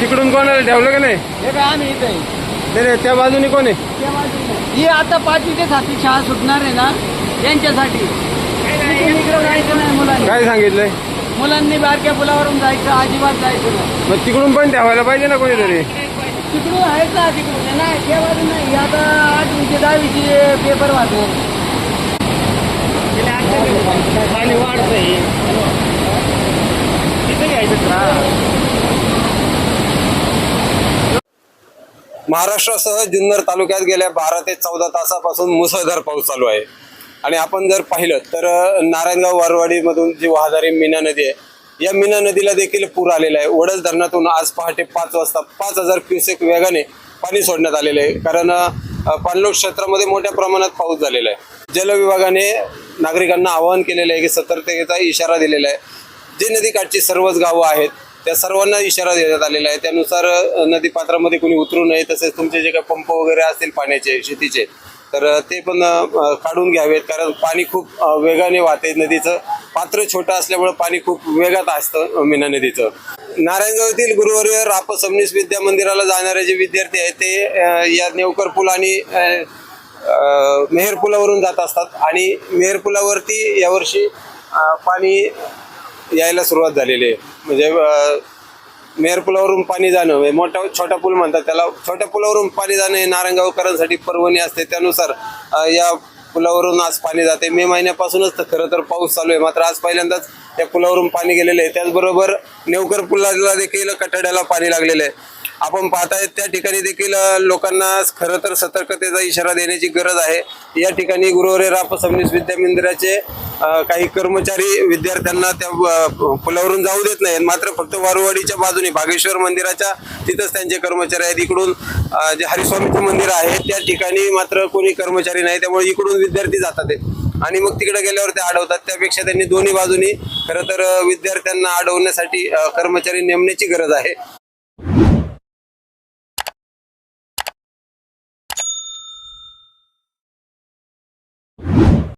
तिकडून कोणाला ठेवलं का नाही? हे काय आम्ही इथे आहे. नाही नाही, त्या बाजूने कोण आहे. ही आता पाचवी ते सातवी शाळा सुटणार आहे ना इकडं जायचं नाही मुलांनी. काय सांगितलंय? मुलांनी बारक्या पुलावरून जायचं अजिबात जायचं नाही. मग तिकडून पण ठेवायला पाहिजे ना कोणीतरी. तिकडून आहेत ना तिकडून. नाही त्या बाजून नाही. ही आता आठवीचे दहावीचे पेपर वाचणार पाणी वाढतंय. महाराष्ट्रासह जुन्नर तालुक्यात गेल्या बारा ते चौदा तासापासून मुसळधार पाऊस चालू आहे. आणि आपण जर पाहिलं तर नारायणगाव वारवाडीमधून जी वाहणारी मीना नदी आहे या मीना नदीला देखील पूर आलेला आहे. वडस धरणातून आज पहाटे पाच वाजता पाच हजार क्युसेक वेगाने पाणी सोडण्यात आलेले आहे. कारण पाणलोट क्षेत्रामध्ये मोठ्या प्रमाणात पाऊस झालेला आहे. जल विभागाने नागरिकांना आवाहन केलेलं आहे की सतर्कतेचा इशारा दिलेला आहे. जे नदीकाठची सर्वच गावं आहेत त्या सर्वांना इशारा देण्यात आलेला आहे. त्यानुसार नदीपात्रामध्ये कोणी उतरू नये तसेच तुमचे जे काही पंप वगैरे असतील पाण्याचे शेतीचे तर ते पण काढून घ्यावेत. कारण पाणी खूप वेगाने वाहते नदीचं. पात्र छोटं असल्यामुळे पाणी खूप वेगात असतं मीना नदीचं. नारायणगाव येथील गुरुवर्य राप सबनीस विद्या मंदिराला जाणारे जे विद्यार्थी आहेत ते या नेवकर पूल आणि मेहर पुलावरून जात असतात. आणि मेहर पुलावरती यावर्षी पाणी यायला सुरुवात झालेली आहे. म्हणजे मेयर पुलावरून पाणी जाणं म्हणजे मोठा छोटा पूल म्हणतात त्याला. छोट्या पुलावरून पाणी जाणं हे नारंगावकरांसाठी पर्वणी असते. त्यानुसार या पुलावरून आज पाणी जाते. मे महिन्यापासूनच तर खरं तर पाऊस चालू आहे. मात्र आज पहिल्यांदाच त्या पुलावरून पाणी गेलेलं आहे. त्याचबरोबर नेवकर पुलाला देखील कठड्याला पाणी लागलेलं आहे. आपण पाहताय त्या ठिकाणी देखील लोकांना खरं तर सतर्कतेचा इशारा देण्याची गरज आहे. या ठिकाणी गुरुवारी राप सबनीस विद्या मंदिराचे काही कर्मचारी विद्यार्थ्यांना त्या पुलावरून जाऊ देत नाहीत मात्र फक्त वारुवाडीच्या बाजूने भागेश्वर मंदिराच्या तिथंच त्यांचे कर्मचारी आहेत. इकडून जे हरिस्वामीचं मंदिर आहे त्या ठिकाणी मात्र कोणी कर्मचारी नाही. त्यामुळे इकडून विद्यार्थी जातात आणि मग तिकडे गेल्यावर ते अडवतात. त्यापेक्षा त्यांनी दोन्ही बाजूनी खरं तर विद्यार्थ्यांना अडवण्यासाठी कर्मचारी नेमण्याची गरज आहे.